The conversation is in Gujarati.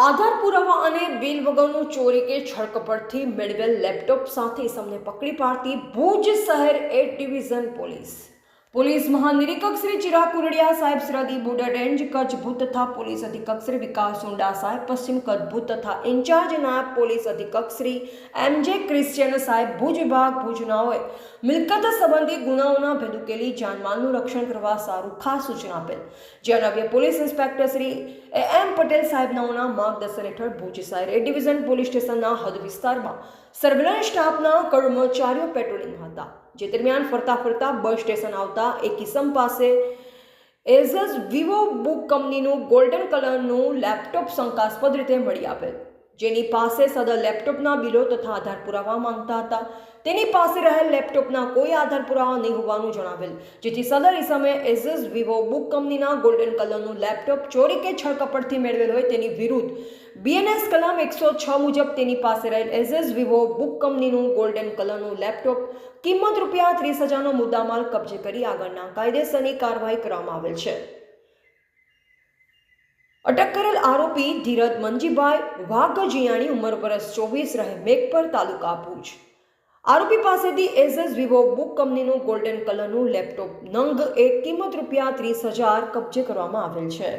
આધાર પુરાવા અને બિલ વગરનું ચોરી કે છળકપટથી મેળવેલ લેપટોપ સાથે સમને પકડી પાડતી ભુજ શહેર એ ડિવિઝન પોલીસ. પોલીસ મહાનિરીક્ષક શ્રી ચિરાગ કુરડિયા સાહેબ સરહદી બોર્ડર રેન્જ કચ્છ ભૂત તથા પોલીસ અધિક્ષક શ્રી વિકાસ સુંડા સાહેબ, પશ્ચિમ કચ્છ ભૂત તથા ઇન્ચાર્જ નાયબ પોલીસ અધિક્ષક શ્રી એમ જે ક્રિશ્ચિયન સાહેબ, ભુજ વિભાગ ભુજનાઓએ મિલકત સંબંધી ગુનાઓના ભેદ ઉકેલી જાનમાલનું રક્ષણ કરવા સારું ખાસ સૂચના આપેલ. જે અન્વયે police inspector Shri A M Patel સાહેબનાઓના માર્ગદર્શન હેઠળ ભુજ શહેર એ ડિવિઝન પોલીસ સ્ટેશનના હદ વિસ્તારમાં સર્વેલન્સ સ્ટાફના કર્મચારીઓ પેટ્રોલિંગમાં હતા. જે દરમિયાન ફરતા ફરતા બસ સ્ટેશન આવતા એક કિસમ પાસે એઝસ વિવો બુક કંપનીનું ગોલ્ડન કલરનું લેપટોપ શંકાસ્પદ રીતે મળી આપેલ. જેની પાસે સદર લેપટોપના બિલો તથા આધાર પુરાવા માંગતા હતા. તેની પાસે રહેલ લેપટોપના કોઈ આધાર પુરાવા નહીં હોવાનું જણાવેલ, જેથી સદર ઇસમે એઝસ વિવો બુક કંપનીના ગોલ્ડન કલરનું લેપટોપ ચોરી કે છળકપટથી મેળવેલ હોય તેની વિરુદ્ધ બીએનએસ કલમ એકસો છ મુજબ તેની પાસે રહેલ એઝએસ વિવો બુક કંપનીનું ગોલ્ડન કલરનું લેપટોપ કિંમત રૂપિયા ત્રીસ હજારનો મુદ્દામાલ કબજે કરી આગળના કાયદેસરની કાર્યવાહી કરવામાં આવેલ છે. અટક કરેલ આરોપી ધીરજ મંજીભાઈ વાઘજિયાણી ઉંમર વર્ષ ચોવીસ રહે મેઘપર તાલુકા ભુજ. આરોપી પાસેથી એઝએસ વિવો બુક કંપનીનું ગોલ્ડન કલરનું લેપટોપ નંગ એક કિંમત રૂપિયા ત્રીસ હજાર કબજે કરવામાં આવેલ છે.